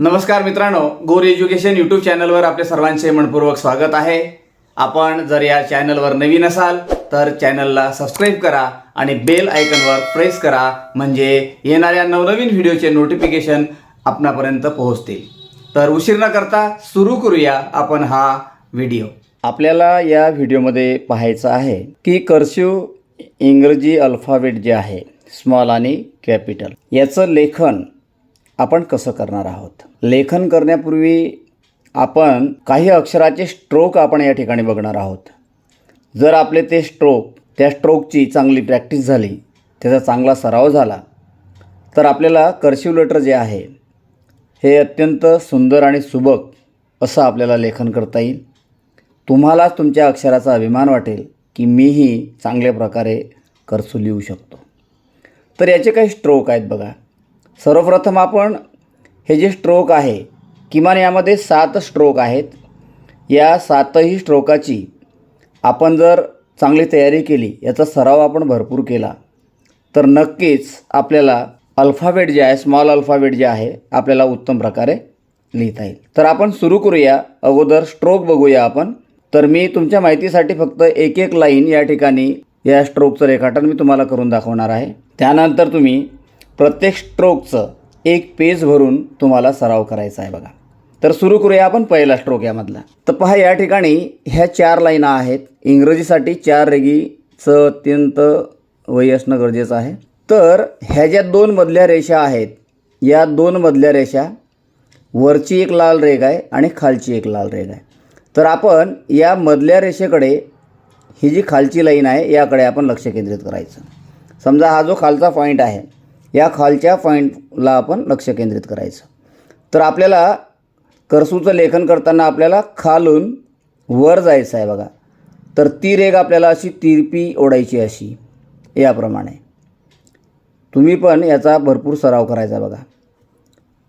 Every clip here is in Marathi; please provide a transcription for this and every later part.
नमस्कार मित्रांनो गोर एज्युकेशन यूट्यूब चॅनलवर आपले सर्वांचे मनपूर्वक स्वागत आहे. आपण जर या चॅनलवर नवीन असाल तर चॅनलला सबस्क्राईब करा आणि बेल आयकनवर प्रेस करा म्हणजे येणाऱ्या नवनवीन व्हिडिओचे नोटिफिकेशन आपणापर्यंत पोहोचतील. तर उशीर न करता सुरू करूया आपण हा व्हिडिओ आपल्याला या व्हिडिओमध्ये पाहायचं आहे की कर्स्यू इंग्रजी अल्फाबेट जे आहे स्मॉल आणि कॅपिटल याचं लेखन आपण कसं करणार आहोत? लेखन करण्यापूर्वी आपण काही अक्षराचे स्ट्रोक आपण या ठिकाणी बघणार आहोत. जर आपले ते स्ट्रोक त्या स्ट्रोकची चांगली प्रॅक्टिस झाली त्याचा चांगला सराव झाला तर आपल्याला कर्शिव लेटर जे आहे हे अत्यंत सुंदर आणि सुबक असं आपल्याला लेखन करता येईल. तुम्हालाच तुमच्या अक्षराचा अभिमान वाटेल की मीही चांगल्या प्रकारे कर्सू लिहू शकतो. तर याचे काही स्ट्रोक आहेत बघा. सर्वप्रथम आपण हे जे स्ट्रोक आहे किमान यामध्ये सात स्ट्रोक आहेत. या सातही स्ट्रोकाची आपण जर चांगली तयारी केली याचा सराव आपण भरपूर केला तर नक्कीच आपल्याला अल्फाबेट जे आहे स्मॉल अल्फाबेट जे आहे आपल्याला उत्तम प्रकारे लिहिता येईल. तर आपण सुरू करूया. अगोदर स्ट्रोक बघूया आपण. तर मी तुमच्या माहितीसाठी फक्त एक एक लाईन या ठिकाणी या स्ट्रोकचं रेखाटन मी तुम्हाला करून दाखवणार आहे. त्यानंतर तुम्ही प्रत्येक स्ट्रोकचं एक पेज भरून तुम्हाला सराव करायचा आहे बघा. तर सुरू करूया आपण पहिला स्ट्रोक यामधला. तर पहा या ठिकाणी ह्या चार लाईना आहेत. इंग्रजीसाठी चार रेगीचं अत्यंत वय असणं गरजेचं आहे. तर ह्या ज्या दोन मधल्या रेषा आहेत या दोन मधल्या रेषा वरची एक लाल रेग आहे आणि खालची एक लाल रेग आहे. तर आपण या मधल्या रेषेकडे ही जी खालची लाईन आहे याकडे आपण लक्ष केंद्रित करायचं. समजा हा जो खालचा पॉईंट आहे या खालच्या पॉईंटला आपण लक्ष केंद्रित करायचं. तर आपल्याला करसूचं लेखन करताना आपल्याला खालून वर जायचं आहे बघा. तर ती रेग आपल्याला अशी तिरपी ओढायची अशी याप्रमाणे. तुम्ही पण याचा भरपूर सराव करायचा बघा.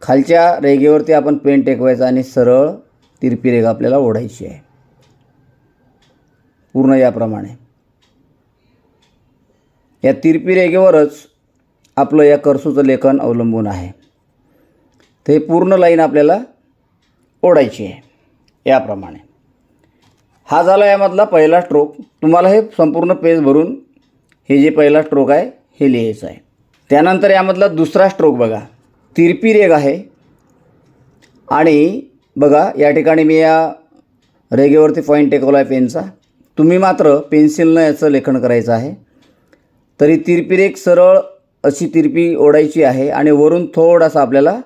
खालच्या रेगेवरती आपण पेन टेकवायचा आणि सरळ तिरपी रेग आपल्याला ओढायची आहे. पूर्ण याप्रमाणे. या तिरपी रेगेवरच आपलं या कर्सूचं लेखन अवलंबून आहे. ते पूर्ण लाईन आपल्याला ओढायची आहे. याप्रमाणे. हा झाला यामधला पहिला स्ट्रोक तुम्हाला हे संपूर्ण पेज भरून हे जे पहिला स्ट्रोक आहे हे लिहायचं आहे. त्यानंतर यामधला दुसरा स्ट्रोक बघा. तिरपी रेग आहे. आणि बघा या ठिकाणी मी या रेगेवरती पॉईंट टेकवला आहे पेनचा. तुम्ही मात्र पेन्सिलनं याचं लेखन करायचं आहे. तरी तिरपी रेग सरळ अशी तिरपी ओढायची आहे आणि वरून थोडासा आपल्याला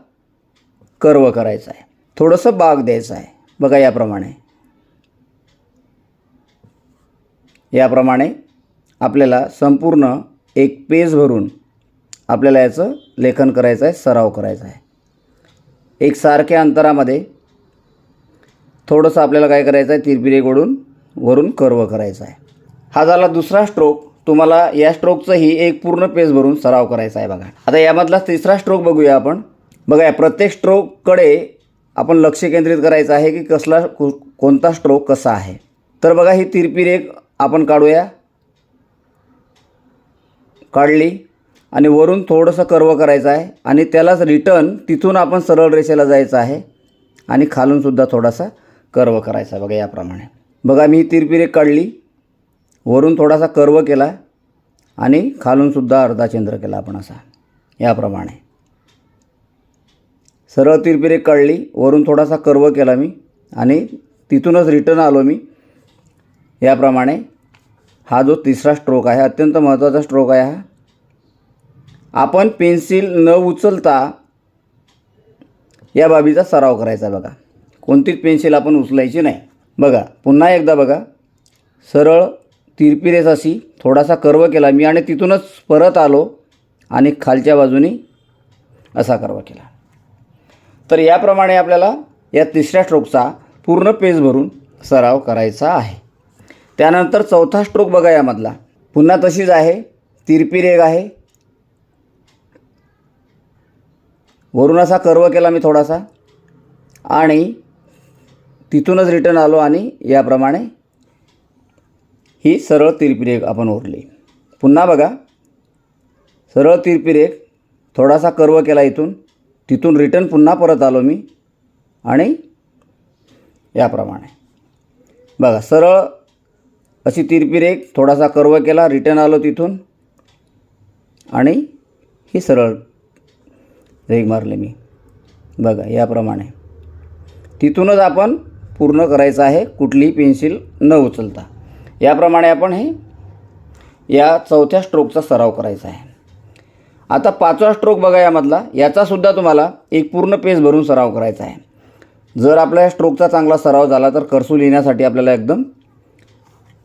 कर्व करायचा आहे. थोडंसं बाग द्यायचं आहे. बघा याप्रमाणे. याप्रमाणे आपल्याला संपूर्ण एक पेज भरून आपल्याला याचं लेखन करायचं आहे सराव करायचा आहे. एक सारख्या अंतरामध्ये थोडंसं आपल्याला काय करायचं आहे तिरपी रेग ओढून वरून कर्व करायचा आहे. हा झाला दुसरा स्ट्रोक तुम्हाला या स्ट्रोकचंही एक पूर्ण पेज भरून सराव करायचा आहे बघा. आता यामधला तिसरा स्ट्रोक बघूया आपण. बघा या प्रत्येक स्ट्रोककडे आपण लक्ष केंद्रित करायचं आहे की कसला कोणता स्ट्रोक कसा आहे. तर बघा ही तिरपी रेख आपण काढूया. काढली. आणि वरून थोडंसं कर्व करायचं आहे. आणि त्यालाच रिटर्न तिथून आपण सरळ रेषेला जायचं आहे. आणि खालूनसुद्धा थोडासा कर्व करायचा बघा याप्रमाणे. बघा मी ही तिरपी रेख काढली. वरून थोडासा कर्व केला आणि खालूनसुद्धा अर्धा चंद्र केला आपण असा याप्रमाणे. सरळ तिरपिरे कळली काढली वरून थोडासा कर्व केला मी आणि तिथूनच रिटर्न आलो मी. याप्रमाणे हा जो तिसरा स्ट्रोक आहे अत्यंत महत्त्वाचा स्ट्रोक आहे हा. आपण पेन्सिल न उचलता या बाबीचा सराव करायचा बघा. कोणतीच पेन्सिल आपण उचलायची नाही. बघा पुन्हा एकदा बघा. सरळ तिरपी अशी थोडासा कर्व केला मी आणि तिथूनच परत आलो आणि खालच्या बाजूनी असा कर्व केला. तर याप्रमाणे आपल्याला या तिसऱ्या स्ट्रोकचा पूर्ण पेज भरून सराव करायचा आहे. त्यानंतर चौथा स्ट्रोक बघा यामधला. पुन्हा तशीच आहे. तिरपी रेग आहे. वरून असा कर्व केला मी थोडासा. आणि तिथूनच रिटर्न आलो आणि याप्रमाणे ही सरळ तिरपी आपण ओढली पुन्हा बघा. सरळ तिरपी थोडासा कर्व केला इथून. तिथून रिटर्न पुन्हा परत आलो मी. आणि याप्रमाणे. बघा सरळ अशी तिरपी रेख थोडासा कर्व केला रिटर्न आलो तिथून. आणि ही सरळ रेग मारले मी. बघा याप्रमाणे. तिथूनच आपण पूर्ण करायचं आहे कुठलीही पेन्सिल न उचलता. याप्रमाणे आपण हे या चौथ्या स्ट्रोकचा सराव करायचा आहे. आता पाचवा स्ट्रोक बघा यामधला. याचासुद्धा तुम्हाला एक पूर्ण पेज भरून सराव करायचा आहे. जर आपल्या स्ट्रोकचा चांगला सराव झाला तर करसू लिहिण्यासाठी आपल्याला एकदम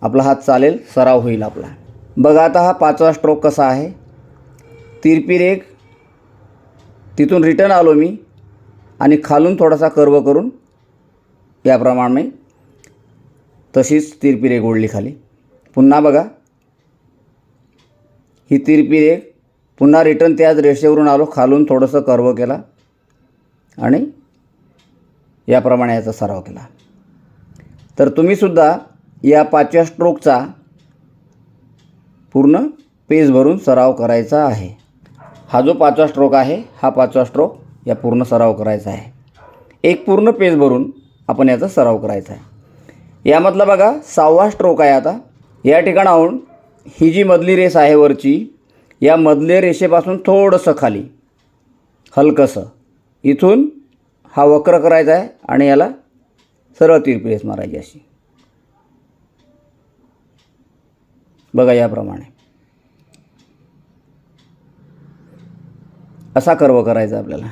आपला हात चालेल सराव होईल आपला. बघा आता हा पाचवा स्ट्रोक कसा आहे. तिरपी रेख तिथून रिटर्न आलो मी. आणि खालून थोडासा कर्व करून याप्रमाणे तशीच तिरपी रेख ओढली खाली. पुन्हा बघा. ही तिरपी पुन्हा रिटर्न त्याच रेषेवरून आलो खालून थोडंसं कर्व केला आणि याप्रमाणे याचा सराव केला. तर तुम्हीसुद्धा या पाचव्या स्ट्रोकचा पूर्ण पेज भरून सराव करायचा आहे. हा जो पाचवा स्ट्रोक आहे हा पाचवा स्ट्रोक या पूर्ण सराव करायचा आहे. एक पूर्ण पेज भरून आपण याचा सराव करायचा आहे. यामधला बघा सहावा स्ट्रोक आहे आता. या ठिकाणाहून ही जी मधली रेस आहे वरची या मधल्या रेषेपासून थोडंसं खाली हलकंसं. इथून हा वक्र करायचा आहे आणि याला सरळ तिरपी रेस मारायची अशी. बघा याप्रमाणे. असा कर्व करायचा आपल्याला.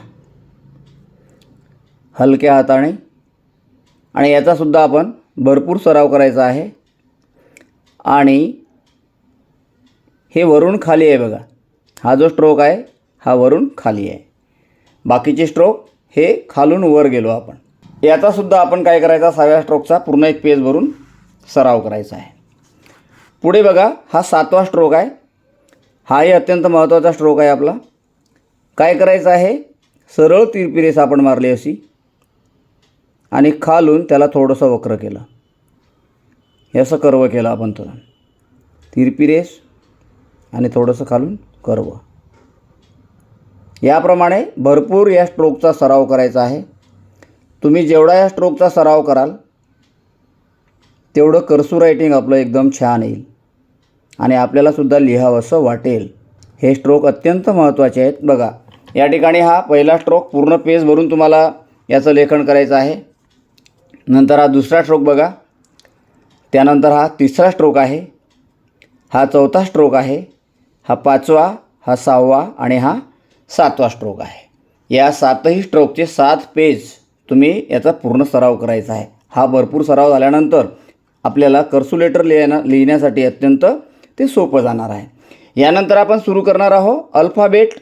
हलक्या हाताने. आणि याचासुद्धा आपण भरपूर सराव करायचा आहे. आणि हे वरून खाली आहे बघा. हा जो स्ट्रोक आहे हा वरून खाली आहे. बाकीचे स्ट्रोक हे खालून वर गेलो आपण. याचासुद्धा आपण काय करायचा सहाव्या स्ट्रोकचा पूर्ण एक पेज भरून सराव करायचा आहे. पुढे बघा हा सातवा स्ट्रोक आहे. हाही अत्यंत महत्त्वाचा स्ट्रोक आहे आपला. काय करायचं आहे? सरळ तिरपिरेस आपण मारली अशी. आणि खालून त्याला थोडंसं वक्र केलं. हे असं कर्व केलं आपण तर. तिरपी रेस आणि थोडंसं खालून कर्व. याप्रमाणे भरपूर या स्ट्रोकचा सराव करायचा आहे. तुम्ही जेवढा या स्ट्रोकचा सराव कराल तेवढं कर्सू रायटिंग आपलं एकदम छान येईल. आणि आपल्यालासुद्धा लिहावंसं वाटेल. हे स्ट्रोक अत्यंत महत्त्वाचे आहेत. बघा या ठिकाणी हा पहिला स्ट्रोक पूर्ण पेज भरून तुम्हाला याचं लेखन करायचं आहे. नंतर हा दुसरा स्ट्रोक बघा. त्यानंतर हा तिसरा स्ट्रोक आहे. हा चौथा स्ट्रोक आहे. हा पाचवा हा सहावा आणि हा सातवा स्ट्रोक आहे. या सातही स्ट्रोकचे सात पेज तुम्ही याचा पूर्ण सराव करायचा आहे. हा भरपूर सराव झाल्यानंतर आपल्याला कर्सुलेटर लिहिण्या लिहिण्यासाठी अत्यंत ते सोपं जाणार आहे. यानंतर आपण सुरू करणार आहोत अल्फाबेट.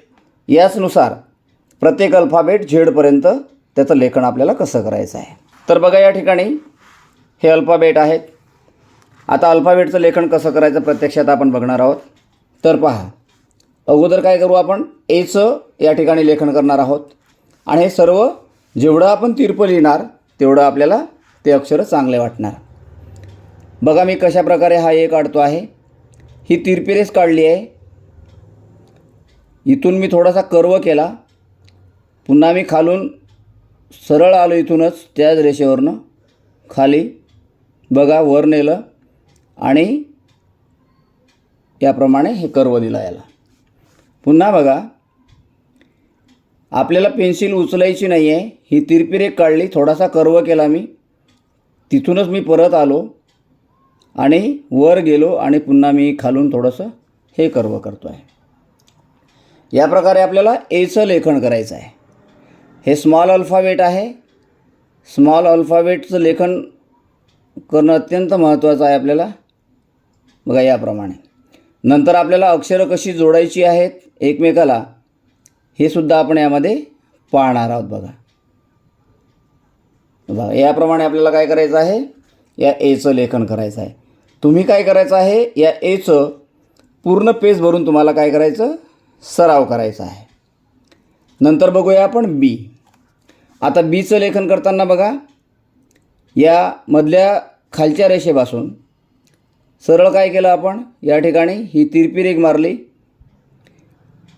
याचनुसार प्रत्येक अल्फाबेट झेडपर्यंत त्याचं लेखन आपल्याला कसं करायचं आहे? तर बघा या ठिकाणी हे अल्फाबेट आहेत. आता अल्फाबेटचं लेखन कसं करायचं प्रत्यक्षात आपण बघणार आहोत. तर पहा अगोदर काय करू आपण? एचं या ठिकाणी लेखन करणार आहोत. आणि हे सर्व जेवढं आपण तीर्प लिहिणार तेवढं आपल्याला ते अक्षरं चांगले वाटणार. बघा मी कशा प्रकारे हा ए काढतो आहे. ही तिरपिरेस काढली आहे. इथून मी थोडासा कर्व केला. पुन्हा मी खालून सरळ आलो इथूनच त्याच रेषेवरनं खाली बघा वर नेलं आणि याप्रमाणे हे कर्व दिला याला. पुन्हा बघा आपल्याला पेन्सिल उचलायची नाही आहे ही तिरपिरेक काढली थोडासा कर्व केला मी. तिथूनच मी परत आलो आणि वर गेलो आणि पुन्हा मी खालून थोडंसं हे कर्व करतो आहे या प्रकारे आपल्याला एचं लेखन करायचं आहे. हे स्मॉल अल्फाबेट आहे. स्मॉल अल्फाबेटचं लेखन करणं अत्यंत महत्त्वाचं आहे आपल्याला. बघा याप्रमाणे. नंतर आपल्याला अक्षरं कशी जोडायची आहेत एकमेकाला हे सुद्धा आपण यामध्ये पाहणार आहोत बघा. बघा याप्रमाणे आपल्याला काय करायचं आहे? या एचं लेखन करायचं आहे. तुम्ही काय करायचं आहे? या एचं पूर्ण पेज भरून तुम्हाला काय करायचं? सराव करायचा आहे. नंतर बघूया आपण बी आता बीचं लेखन करताना बघा या मधल्या खालच्या रेषेपासून सरळ काय केलं आपण? या ठिकाणी ही तिरपी रेग मारली.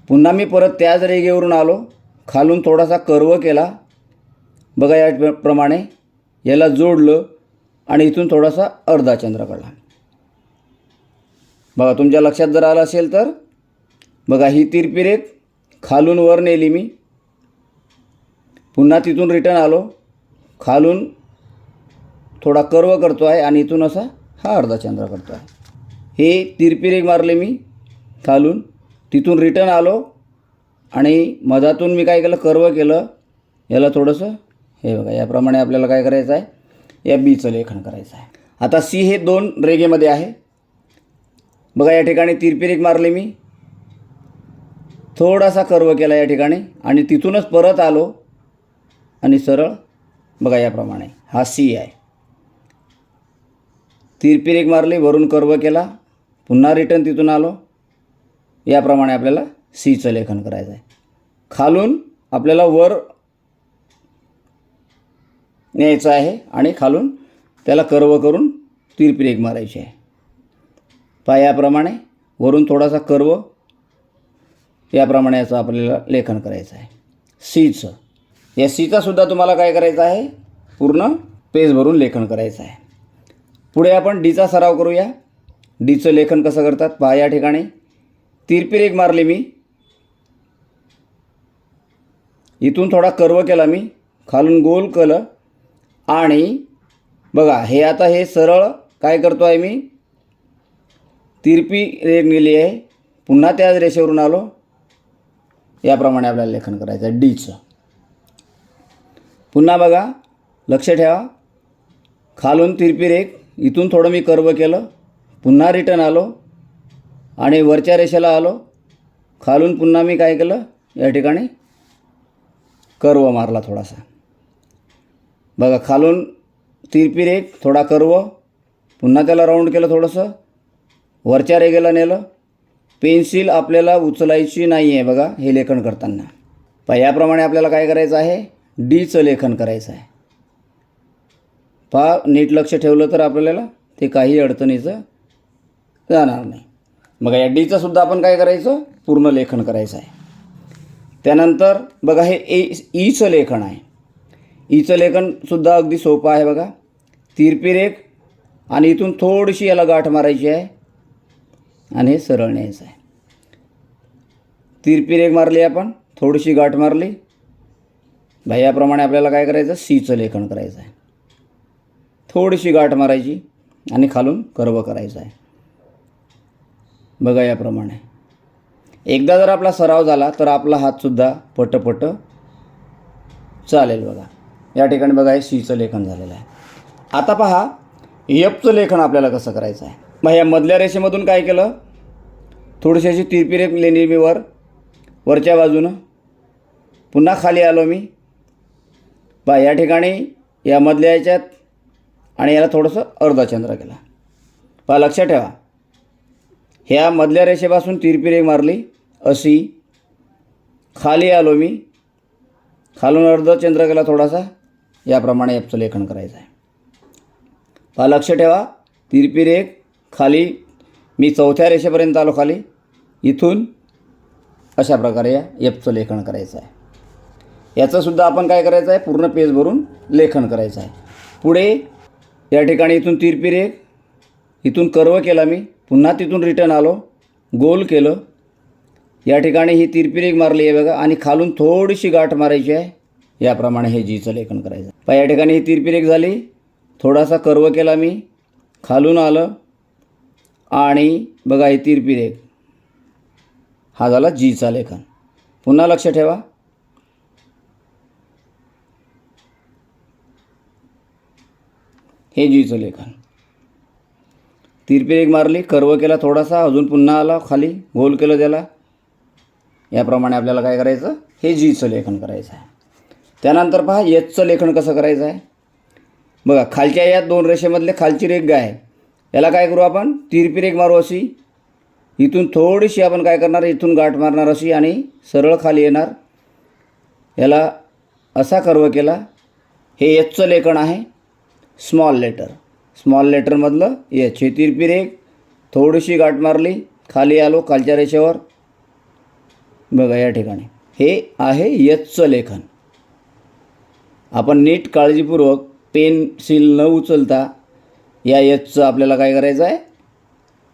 पुन्हा मी परत त्याच रेगेवरून आलो. खालून थोडासा कर्व केला. बघा या प्रमाणे याला जोडलं आणि इथून थोडासा अर्धा चंद्र काढला. बघा तुमच्या लक्षात जर आलं असेल तर बघा ही तिरपी रेख खालून वर नेली मी. पुन्हा तिथून रिटर्न आलो. खालून थोडा कर्व करतो आहे आणि इथून असा हा अर्धा चंद्र करतो आहे. हे तिरपिरे मारले मी. खालून तिथून रिटर्न आलो आणि मधातून मी काय केलं? कर्व केलं. याला थोडंसं हे बघा याप्रमाणे आपल्याला काय करायचं आहे? या बीचं लेखन करायचं आहे. आता सी हे दोन रेगेमध्ये आहे. बघा या ठिकाणी तिरपिरेक मारली मी. थोडासा कर्व केला या ठिकाणी आणि तिथूनच परत आलो. आणि सरळ बघा याप्रमाणे हा सी आहे. तिरपीर एक मारली वरून कर्व केला पुन्हा रिटर्न तिथून आलो. याप्रमाणे आपल्याला सीचं लेखन करायचं आहे. खालून आपल्याला वर न्यायचं आहे आणि खालून त्याला कर्व करून तिरपीर एक मारायची आहे. पहा याप्रमाणे वरून थोडासा कर्व याप्रमाणे याचं आपल्याला लेखन करायचं आहे. सीचं या सीचा सुद्धा तुम्हाला काय करायचं आहे? पूर्ण पेज भरून लेखन करायचं आहे. पुढे आपण डीचा सराव करूया. डीचं लेखन कसं करतात? पहा या ठिकाणी. तिरपी रेख मारली मी. इथून थोडा कर्व केला मी. खालून गोल केलं. आणि बघा हे आता हे सरळ काय करतो आहे मी? तिरपी रेख नेली आहे. पुन्हा त्याच रेषेवरून आलो. याप्रमाणे आपल्याला लेखन करायचं आहे डीचं. पुन्हा बघा लक्ष ठेवा. खालून तिरपी रेख इथून थोडं मी कर्व केलं. पुन्हा रिटर्न आलो आणि वरच्या रेषेला आलो. खालून पुन्हा मी काय केलं? या ठिकाणी कर्व मारला थोडासा. बघा खालून तिरपी रेख थोडा कर्व. पुन्हा त्याला राऊंड केलं थोडंसं. वरच्या रेगेला नेलं. पेन्सिल आपल्याला उचलायची नाही आहे बघा हे लेखन करताना. प याप्रमाणे आपल्याला काय करायचं आहे? डीचं लेखन करायचं आहे. पहा नीट लक्ष ठेवलं तर आपल्याला ते काही अडचणीचं जाणार नाही. मग या डीचं सुद्धा आपण काय करायचं? पूर्ण लेखन करायचं आहे. त्यानंतर बघा हे ए ईचं लेखन आहे. ईचं लेखनसुद्धा अगदी सोपं आहे बघा. तिरपी रेख आणि इथून थोडीशी याला गाठ मारायची आहे. आणि हे सरळ न्यायचं आहे. तिरपी रेख मारली आपण थोडीशी गाठ मारली. भाई याप्रमाणे आपल्याला काय करायचं? सीचं लेखन करायचं आहे. थोडीशी गाठ मारायची आणि खालून कर्व करायचं आहे. बघा याप्रमाणे. एकदा जर आपला सराव झाला तर आपला हातसुद्धा पटपट चालेल बघा. या ठिकाणी बघा हे सीचं लेखन झालेलं आहे. आता पहा यपचं लेखन आपल्याला कसं करायचं आहे? मग या मधल्या रेषेमधून काय केलं? थोडीशी अशी तिरपी रेख लेणी मी वर वरच्या बाजूनं पुन्हा खाली आलो मी. पहा या ठिकाणी या मधल्या याच्यात आणि याला थोडंसं अर्धा चंद्र केला. पहा लक्षात ठेवा. ह्या मधल्या रेषेपासून तिरपी मारली अशी. खाली आलो मी. खालून अर्ध चंद्र केला थोडासा. याप्रमाणे याचं लेखन करायचं आहे पहा लक्ष ठेवा. तिरपी रेख खाली. मी चौथ्या रेषेपर्यंत आलो खाली. इथून अशा प्रकारे या एपचं लेखन करायचं आहे याचंसुद्धा आपण काय करायचं आहे? पूर्ण पेज भरून लेखन करायचं आहे. पुढे या ठिकाणी इथून तिरपी रेख इथून कर्व केला मी. पुन्हा तिथून रिटर्न आलो. गोल केलं. या ठिकाणी ही तिरपी मारली आहे बघा. आणि खालून थोडीशी गाठ मारायची आहे. याप्रमाणे हे जीचं लेखन करायचं पहा या ठिकाणी ही तिरपी झाली. थोडासा कर्व केला मी. खालून आलं. आणि बघा ही तिरपी हा झाला जीचा लेखन. पुन्हा लक्ष ठेवा. हे जीचं लेखन. तिरपी रेख मारली कर्व केला थोडासा अजून पुन्हा आला खाली गोल केलं त्याला. याप्रमाणे आपल्याला काय करायचं? हे जीचं लेखन करायचं आहे. त्यानंतर पहा एचचं लेखन कसं करायचं आहे? बघा खालच्या या दोन रेषेमधले खालची रेख गाय आहे. याला काय करू आपण? तिरपी रेख मारू अशी. इथून थोडीशी आपण काय करणार? इथून गाठ मारणार अशी आणि सरळ खाली येणार. याला असा कर्व केला. हे एचचं लेखन आहे. स्मॉल लेटर स्मॉल लेटरमधलं एच हे तिरपी रेख थोडीशी गाठ मारली खाली आलो खालच्या रेषेवर. बघा या ठिकाणी. हे आहे यचचं लेखन. आपण नीट काळजीपूर्वक पेन्सिल न उचलता या यचचं आपल्याला काय करायचं आहे?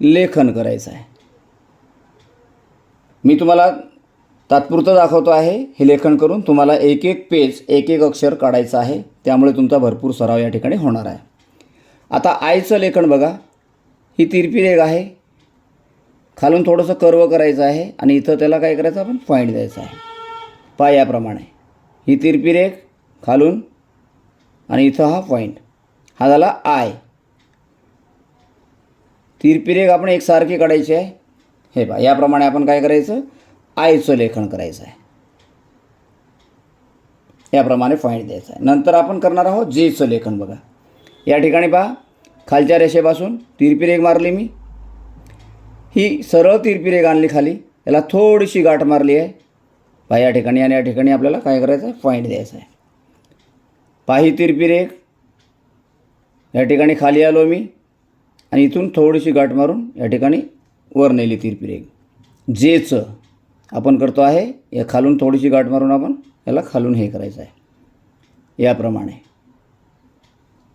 लेखन करायचं आहे. मी तुम्हाला तात्पुरतं दाखवतो आहे हे लेखन करून तुम्हाला एक एक पेज एक एक अक्षर काढायचं आहे. त्यामुळे तुमचा भरपूर सराव या ठिकाणी होणार आहे. आता आयचं लेखन बघा. ही तिरपी रेग आहे. खालून थोडंसं कर्व करायचं आहे आणि इथं त्याला काय करायचं आपण? पॉईंट द्यायचा आहे. पा याप्रमाणे. ही तिरपी रेग खालून आणि इथं हा पॉईंट हा झाला आय तिरपी रेग आपण एकसारखी काढायची आहे. हे पहा याप्रमाणे आपण काय करायचं? आयचं लेखन करायचं आहे. याप्रमाणे पॉईंट द्यायचा आहे. नंतर आपण करणार आहोत जेचं लेखन बघा. या ठिकाणी पहा खालच्या रेषेपासून तिरपी रेग मारली मी. ही सरळ तिरपी रेग आणली खाली. याला थोडीशी गाठ मारली आहे. पहा या ठिकाणी आणि या ठिकाणी आपल्याला काय करायचं आहे? पॉईंट द्यायचा आहे. पाही तिरपी रेग या ठिकाणी खाली आलो मी. आणि इथून थोडीशी गाठ मारून या ठिकाणी वर नेली तिरपी रेग जेचं आपण करतो आहे या खालून थोडीशी गाठ मारून आपण याला खालून हे करायचं आहे. याप्रमाणे.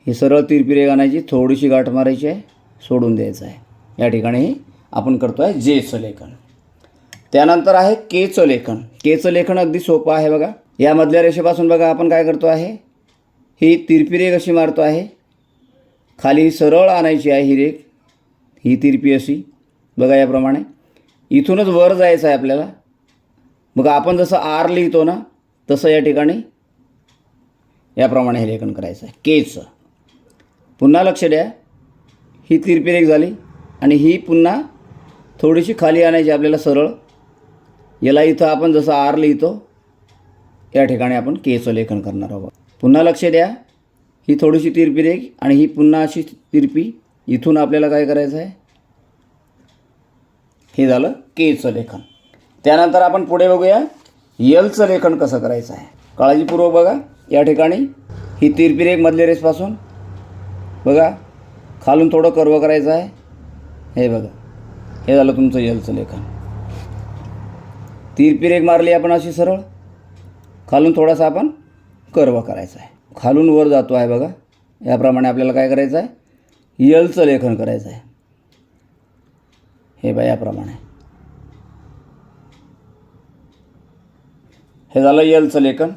ही सरळ तिरपिरे आणायची थोडीशी गाठ मारायची आहे सोडून द्यायचं आहे. या ठिकाणी आपण करतो आहे जेचं लेखन त्यानंतर आहे केचं लेखन केचं लेखन अगदी सोपं आहे बघा. यामधल्या रेषेपासून बघा आपण काय करतो आहे? ही तिरपी रेग अशी मारतो आहे? खाली सरळ आणायची आहे ही रेग ही तिरपी अशी बघा याप्रमाणे. इथूनच वर जायचं आहे आपल्याला. मग आपण जसं आर लिहितो ना तसं या ठिकाणी याप्रमाणे हे लेखन करायचं आहे. केचं पुन्हा लक्ष द्या. ही तिरपी झाली आणि ही पुन्हा थोडीशी खाली आणायची आपल्याला सरळ. याला इथं आपण जसं आर लिहितो या ठिकाणी आपण केचं लेखन करणार आहोत. पुन्हा लक्ष द्या. ही थोडीशी तिरपी रेख आणि ही पुन्हा अशी तिरपी. इथून आपल्याला काय करायचं आहे? हे झालं केचं लेखन. त्यानंतर आपण पुढे बघूया. यलचं लेखन कसं करायचं आहे? काळजीपूर्वक बघा. या ठिकाणी ही तिरपी एक मधल्या रेसपासून बघा. खालून थोडं कर्व करायचं आहे. हे बघा. हे झालं तुमचं यलचं लेखन. तिरपिरेक मारली आपण अशी सरळ. खालून थोडासा आपण कर्व करायचा आहे. खालून वर जातो आहे बघा. याप्रमाणे आपल्याला काय करायचं आहे? यलचं लेखन करायचं आहे. हे बघा याप्रमाणे. हे झालं यलचं लेखन.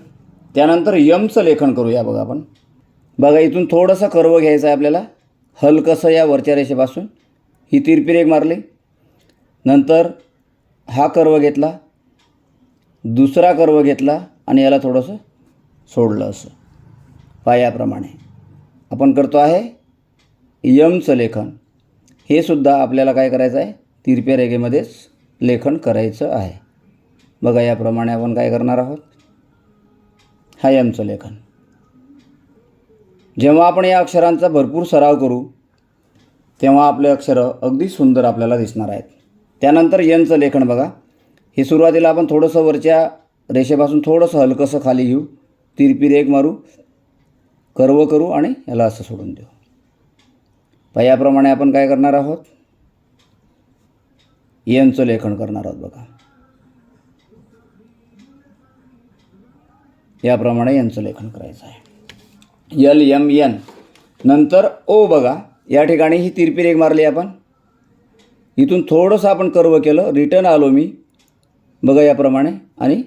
त्यानंतर यमचं लेखन करूया बघा आपण. बघा इथून थोडंसं कर्व घ्यायचं आहे आपल्याला. हलकसं या वरच्या रेषेपासून? ही तिरपी रेग मारली. नंतर हा कर्व घेतला. दुसरा कर्व घेतला आणि याला थोडंसं सोडलं असं. पायाप्रमाणे आपण करतो आहे यमचं लेखन. हे सुद्धा आपल्याला काय करायचं आहे? तिरप्या रेगेमध्येच लेखन करायचं आहे. बघा याप्रमाणे आपण काय करणार आहोत? हा यमचं लेखन. जेव्हा आपण या अक्षरांचा भरपूर सराव करू तेव्हा आपले अक्षरं अगदी सुंदर आपल्याला दिसणार आहेत. त्यानंतर यनचं लेखन बघा. हे सुरुवातीला आपण थोडंसं वरच्या रेषेपासून थोडंसं हलकंसं खाली घेऊ. तिरपी रेग मारू कर्व करू आणि याला असं सोडून देऊ. पहा याप्रमाणे आपण काय करणार आहोत? यनचं लेखन करणार आहोत बघा. याप्रमाणे यांचं लेखन करायचं आहे. यल यम यन नंतर ओ बघा या ठिकाणी ही तिरपी रेग मारली आपण. इथून थोडंसं आपण कर्व केलं रिटर्न आलो मी. बघा याप्रमाणे आणि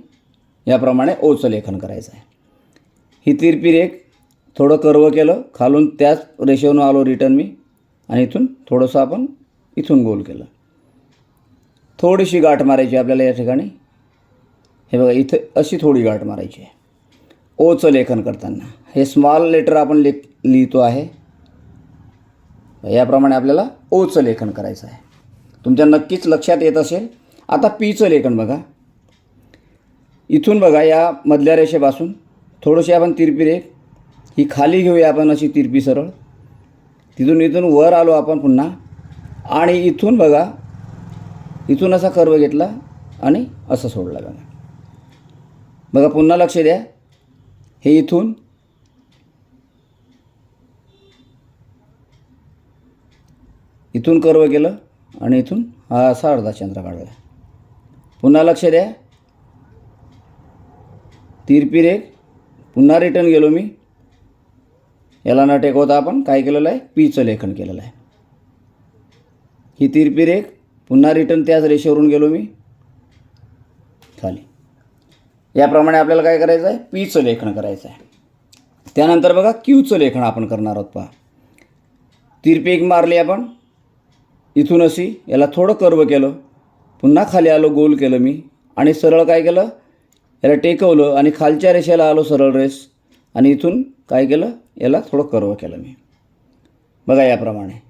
याप्रमाणे ओचं लेखन करायचं आहे. ही तिरपी रेग थोडं कर्व केलं खालून त्याच रेषेवरून आलो रिटर्न मी. आणि इथून थोडंसं आपण इथून गोल केलं. थोडीशी गाठ मारायची आपल्याला या ठिकाणी. हे बघा इथं अशी थोडी गाठ मारायची आहे. ओचं लेखन करताना. हे स्मॉल लेटर आपण लेख लिहितो आहे. याप्रमाणे आपल्याला ओचं लेखन करायचं आहे. तुमच्या नक्कीच लक्षात येत असेल. आता पीचं लेखन बघा. इथून बघा या मधल्या रेषेपासून. थोडीशी आपण तिरपी रेख. ही खाली घेऊया आपण अशी तिरपी सरळ. तिथून इथून वर आलो आपण पुन्हा. आणि इथून बघा. इथून असा कर्व घेतला आणि असं सोडला बघा. बघा पुन्हा लक्ष द्या. हे इथून इथून कर्व केलं आणि इथून हा असा अर्धा चंद्र काढला पुन्हा लक्ष द्या. तिरपी रेख पुन्हा रिटर्न गेलो मी. याला न टेकवता आपण काय केलेलं आहे? पीचं लेखन केलेलं आहे. ही तिरपी रेख पुन्हा रिटर्न त्याच रेषेवरून गेलो मी. खाली याप्रमाणे आपल्याला काय करायचं आहे? पीचं लेखन करायचं आहे. त्यानंतर बघा क्यूचं लेखन आपण करणार आहोत पहा. तिरपी एक मारली आपण. इथून अशी याला थोडं कर्व केलं. पुन्हा खाली आलो गोल केलं मी. आणि सरळ काय केलं? याला टेकवलं आणि खालच्या रेषेला आलो सरळ रेस आणि इथून काय केलं? याला थोडं कर्व केलं मी. बघा याप्रमाणे.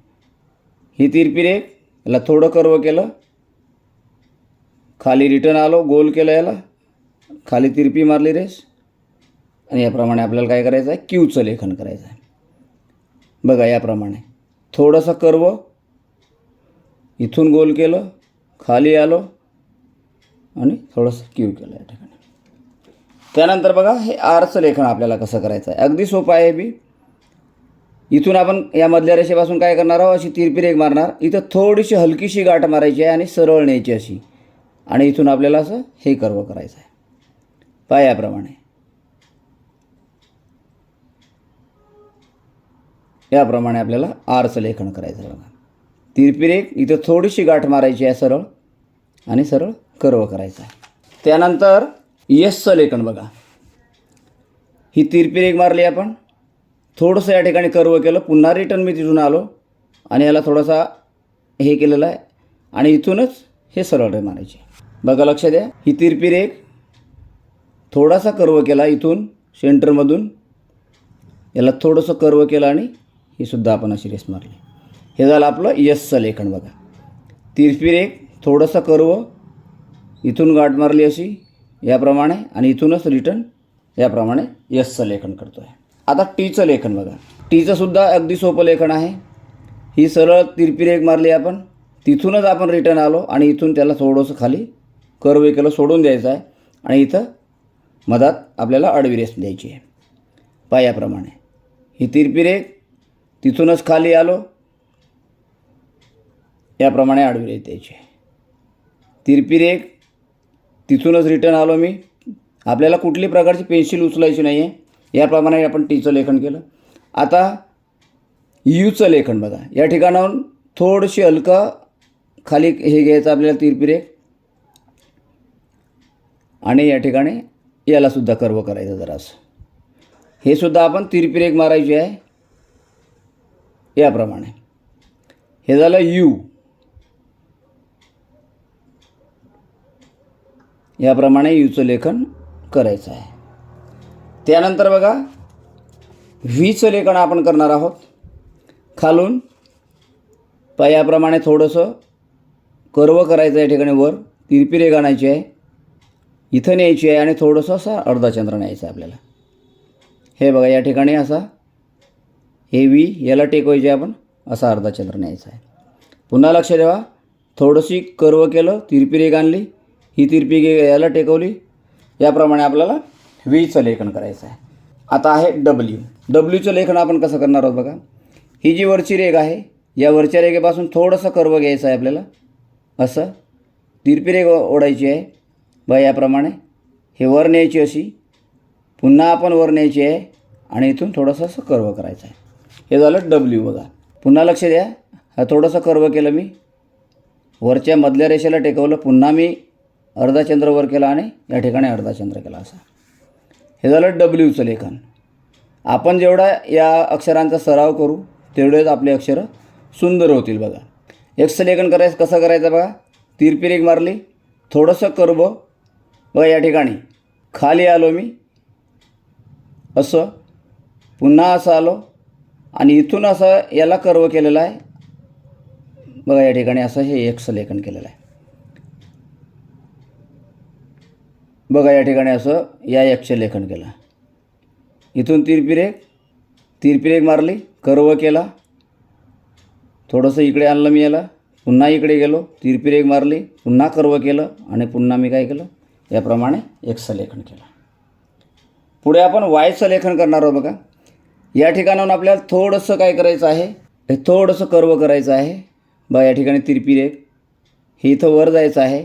ही तिरपी रेख याला थोडं कर्व केलं. खाली रिटर्न आलो गोल केलं याला. खाली तिरपी मारली रेस. आणि याप्रमाणे आपल्याला काय करायचं आहे? क्यूचं लेखन करायचं आहे. बघा याप्रमाणे. थोडंसं कर्व. इथून गोल केलं. खाली आलो. आणि थोडंसं क्यू केलं या ठिकाणी. त्यानंतर बघा हे आरचं लेखन आपल्याला कसं करायचं आहे? अगदी सोपं आहे बी. इथून आपण या मधल्या रेषेपासून काय करणार आहोत? अशी तिरपी रेख मारणार. इथं थोडीशी हलकीशी गाठ मारायची आहे आणि सरळ न्यायची अशी. आणि इथून आपल्याला असं हे कर्व करायचं आहे. पायाप्रमाणे. याप्रमाणे आपल्याला आरचं लेखन करायचं बघा. तिरपी रेख इथं थोडीशी गाठ मारायची आहे सरळ. आणि सरळ कर्व करायचा आहे. त्यानंतर यसचं लेखन बघा. ही तिरपी रेख मारली आपण. थोडंसं या ठिकाणी कर्व केलं पुन्हा रिटर्न मी तिथून आलो. आणि याला थोडासा हे केलेलं आहे. आणि इथूनच हे सरळ मारायचे. बघा लक्ष द्या. ही तिरपी रेख थोडासा कर्व केला इथून सेंटरमधून. याला थोडंसं कर्व केलं आणि ही सुद्धा आपण अशी रेस मारली. हे झालं आपलं यसचं लेखन बघा. तिरपी रेख थोडंसं कर्व. इथून गाठ मारली अशी याप्रमाणे. आणि इथूनच रिटर्न याप्रमाणे यसचं लेखन करतो आहे आता टीचं लेखन बघा. टीचं सुद्धा अगदी सोपं लेखन आहे. ही सरळ तिरपी रेख मारली आपण. तिथूनच आपण रिटर्न आलो आणि इथून त्याला थोडंसं खाली कर्व केलं सोडून द्यायचं आहे. आणि इथं मधात आपल्याला आडवी रेस द्यायची आहे. पायाप्रमाणे ही तिरपी रेख तिथूनच खाली आलो. याप्रमाणे आडवी रेस द्यायची आहे. तिरपी रेख तिथूनच रिटर्न आलो मी. आपल्याला कुठली प्रकारची पेन्सिल उचलायची नाही आहे याप्रमाणे आपण टीचं लेखन केलं. आता यूचं लेखन बघा. या ठिकाणाहून थोडीशी हलका खाली हे घ्यायचं आपल्याला तिरपी रेख आणि या ठिकाणी यालासुद्धा कर्व करायचं जरासं. हे सुद्धा आपण तिरपी रेख मारायची आहे. याप्रमाणे. हे झालं यू. याप्रमाणे यूचं लेखन करायचं आहे. त्यानंतर बघा व्हीचं लेखन आपण करणार आहोत. खालून पायाप्रमाणे थोडंसं कर्व करायचं या ठिकाणी वर तिरपी रेख आणायची आहे. इथं न्यायची आहे आणि थोडंसं असा अर्धाचंद्र न्यायचं आहे आपल्याला. हे बघा या ठिकाणी असा हे व्ही याला टेकवायचे आपण असा अर्धाचंद्र न्यायचा आहे. पुन्हा लक्ष ठेवा थोडंशी कर्व केलं तिरपी रेख आणली ही तिरपी गे याला टेकवली याप्रमाणे आपल्याला व्हीचं लेखन करायचं आहे. आता आहे डब्ल्यू डब्ल्यूचं लेखन आपण कसं करणार आहोत बघा? ही जी वरची रेख आहे या वरच्या रेखेपासून थोडंसं कर्व घ्यायचं आहे आपल्याला. असं. तिरपी रेख ओ- ओढायची आहे. बा याप्रमाणे. हे वर न्यायची अशी. पुन्हा आपण वर न्यायची आहे आणि इथून थोडंसं असं कर्व करायचं आहे. हे झालं डब्ल्यू बघा. पुन्हा लक्ष द्या. हा थोडंसं कर्व केलं मी. वरच्या मधल्या रेषेला टेकवलं. पुन्हा मी अर्धा चंद्र वर केला आणि या ठिकाणी अर्धा चंद्र केला असा. हे झालं डब्ल्यूचं लेखन. आपण जेवढा या अक्षरांचा सराव करू तेवढेच आपली अक्षरं सुंदर होतील बघा. एक्सचं लेखन करायचं कसं करायचं बघा? तिरपिरीक मारली. थोडंसं कर्व बघा या ठिकाणी खाली आलो मी. असं पुन्हा असं आलो आणि इथून असं याला कर्व केलेलं आहे. बघा या ठिकाणी असं हे एक्स लेखन केलेलं आहे. बघा या ठिकाणी असं या एक्सचे लेखन केलं. इथून तिरपिरेक तिरपिरेक मारली कर्व केला. थोडंसं इकडे आणलं मी याला. पुन्हा इकडे गेलो तिरपिरेक मारली पुन्हा कर्व केलं आणि पुन्हा मी काय केलं? याप्रमाणे एक्सचं लेखन केलं. पुढे आपण वायचं लेखन करणार आहोत बघा. या ठिकाणाहून आपल्याला थोडंसं काय करायचं आहे? हे थोडंसं कर्व करायचं आहे. बघा या ठिकाणी तिरपी रेख हे इथं वर जायचं आहे.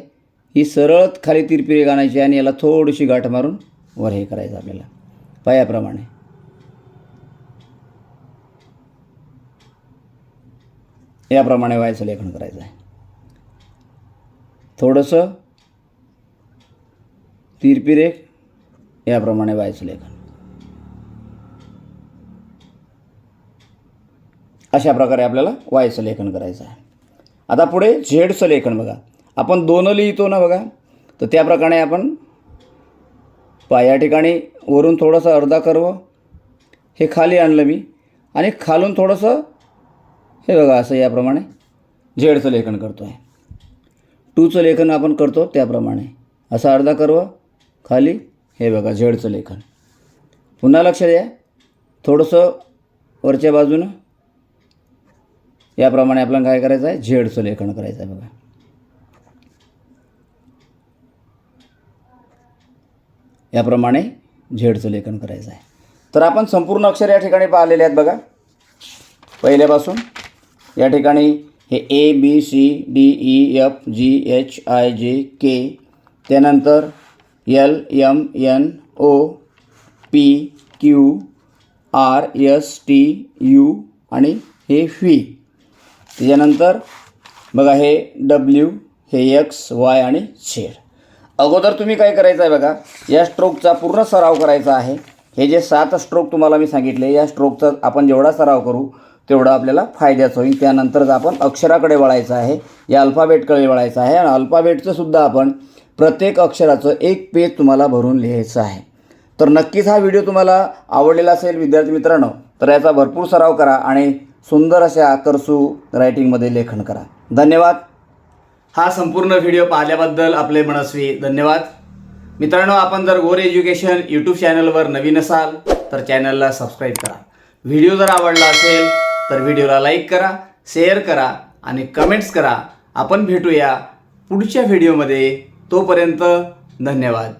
ही सरळ खाली तिरपी रेख आणायची आणि याला थोडीशी गाठ मारून वर हे करायचं आपल्याला. पायाप्रमाणे याप्रमाणे. व्हायचं लेखन करायचं आहे. थोडंसं तिरपिरेख याप्रमाणे व्हायचं लेखन. अशा प्रकारे आपल्याला वायचं लेखन करायचं आहे. आता पुढे झेडचं लेखन बघा. आपण दोन लिहितो ना बघा. तर त्याप्रमाणे आपण पा या ठिकाणी वरून थोडंसं अर्धा कर्व हे खाली आणलं मी. आणि खालून थोडंसं हे बघा असं याप्रमाणे झेडचं लेखन करतो आहे टूचं लेखन आपण करतो त्याप्रमाणे. असा अर्धा कर्व खाली हे बघा झेडचं लेखन. पुन्हा लक्ष द्या थोडंसं वरच्या बाजूनं याप्रमाणे आपल्याला काय करायचं आहे? झेडचं लेखन करायचं आहे बघा. याप्रमाणे झेडचं लेखन करायचं आहे. तर आपण संपूर्ण अक्षर या ठिकाणी पाहिलेले आहेत बघा. पहिल्यापासून या ठिकाणी हे A B C D E F G H I J K त्यानंतर L M N O P Q R S T U आणि हे व्ही त्याच्यानंतर बघा हे डब्ल्यू हे एक्स वाय आणि झेड अगोदर तुम्ही काय करायचं आहे बघा या स्ट्रोकचा पूर्ण सराव करायचा आहे. हे जे सात स्ट्रोक तुम्हाला मी सांगितले या स्ट्रोकचा आपण जेवढा सराव करू तेवढा आपल्याला फायद्याचं होईल. त्यानंतरच आपण अक्षराकडे वळायचं आहे या अल्फाबेटकडे वळायचं आहे. आणि अल्फाबेटचं सुद्धा आपण प्रत्येक अक्षराचं एक पेज तुम्हाला भरून लिहायचं आहे. तर नक्कीच हा व्हिडिओ तुम्हाला आवडलेला असेल विद्यार्थी मित्रांनो तर याचा भरपूर सराव करा आणि सुंदर अशा आकर्षू रायटिंगमध्ये लेखन करा. धन्यवाद. हा संपूर्ण व्हिडिओ पाहिल्याबद्दल आपले मनस्वी धन्यवाद. मित्रांनो आपण जर गोर एज्युकेशन यूट्यूब चॅनलवर नवीन असाल तर चॅनलला सबस्क्राईब करा. व्हिडिओ जर आवडला असेल तर व्हिडिओला लाईक करा शेअर करा आणि कमेंट्स करा. आपण भेटूया पुढच्या व्हिडिओमध्ये. तोपर्यंत धन्यवाद.